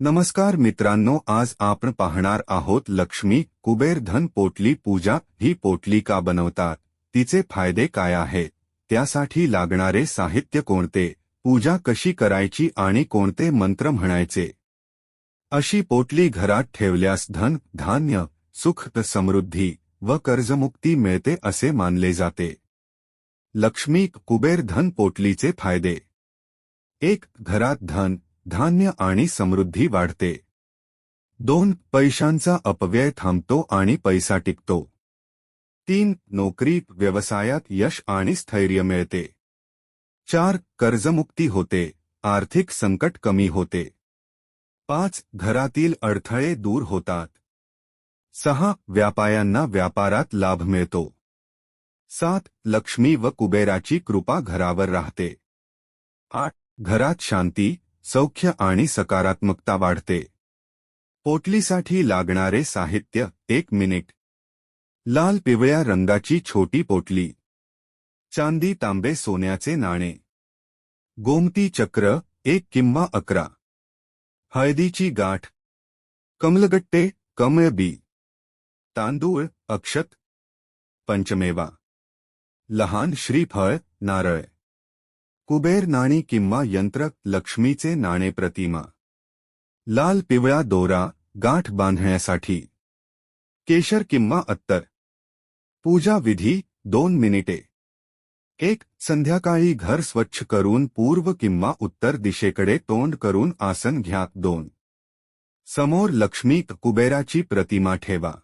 नमस्कार मित्रांनो आज आपण पाहणार आहोत लक्ष्मी कुबेर धन पोटली पूजा ही पोटली का बनवतात? तिचे फायदे काय आहेत? त्यासाठी लागणारे साहित्य कोणते? पूजा कशी करायची आणि कोणते मंत्र म्हणायचे? अशी पोटली घरात ठेवल्यास धन धान्य सुख समृद्धी व कर्जमुक्ती मिळते असे मानले जाते. लक्ष्मी कुबेर धन पोटलीचे फायदे. एक घरात धन. धान्य आणि समृद्धी वाढते. दोन, पैशांचा अपव्यय थांबतो आणि पैसा टिकतो. तीन, नोकरी, व्यवसायात यश आणि स्थैर्य मिळते. चार, कर्जमुक्ती होते, आर्थिक संकट कमी होते. पाच, घरातील अडथळे दूर होतात. सहा, व्यापाऱ्यांना व्यापारात लाभ मिळतो. सात, लक्ष्मी व कुबेराची कृपा घरावर राहते. आठ, घरात शांती सौख्य सकारात्मकता वाढते. पोटलीसाठी लागणारे साहित्य, एक मिनिट. लाल पिवळ्या रंगाची छोटी पोटली. चांदी तांबे सोन्याचे नाणे. गोमती चक्र, एक किंवा अकरा. हळदीची गाठ. कमलगट्टे, कमळ बी. तांदूळ, अक्षत. पंचमेवा. लहान श्रीफळ, नारळ. कुबेर नाणी यंत्र, लक्ष्मीचे नाणे प्रतिमा. लाल पिवळा दोरा, गाठ बांधण्यासाठी. केशर किंवा अत्तर. पूजा विधी, दोन मिनिटे. एक, संध्याकाळी घर स्वच्छ करून पूर्व किंवा उत्तर दिशेकडे तोंड करून आसन घ्या, दोन. समोर लक्ष्मी कुबेराची प्रतिमा ठेवा.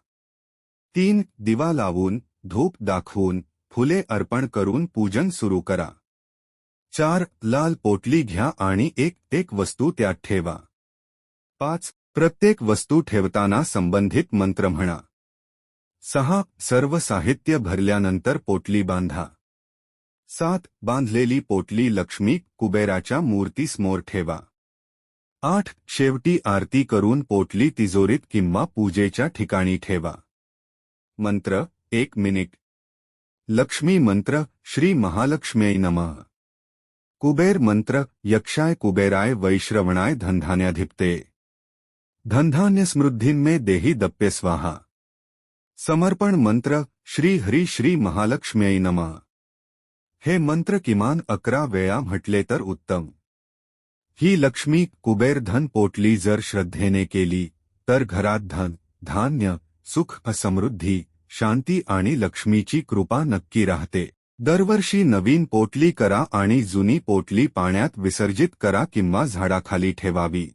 तीन, दिवा लावून, धूप दाखवून, फुले अर्पण करून पूजन सुरू करा. चार लाल पोटली घ्या आणि एक एक वस्तू त्यात ठेवा. पाच प्रत्येक वस्तू ठेवताना संबंधित मंत्र म्हणा. सहा सर्व साहित्य भरल्यानंतर पोटली बांधा. सात बांधलेली पोटली लक्ष्मी कुबेराच्या मूर्तीसमोर ठेवा. आठ शेवटी आरती करून पोटली तिजोरीत किंवा पूजेच्या ठिकाणी ठेवा. मंत्र एक मिनिट. लक्ष्मी मंत्र श्री महालक्ष्मी नमः. कुबेर मंत्र, यक्षाय कुबेराय वैश्रवणाय धनधान्याधिपते। धनधान्य स्मृद्धीन्मे देही दप्पे स्वाहा। समर्पण मंत्र, श्री हरी श्री महालक्ष्म्यै नमः। हे मंत्र किमान अकरा वेळा म्हटले तर उत्तम। ही लक्ष्मी, कुबेर धन पोटली जर श्रद्धेने केली, तर घरात धन, धान्य, सुख, असमृद्धी, शांती आणि लक्ष्मीची कृपा नक्की राहते। दरवर्षी नवीन पोटली करा आणि जुनी पोटली पाण्यात विसर्जित करा किंवा झाडाखाली ठेवावी.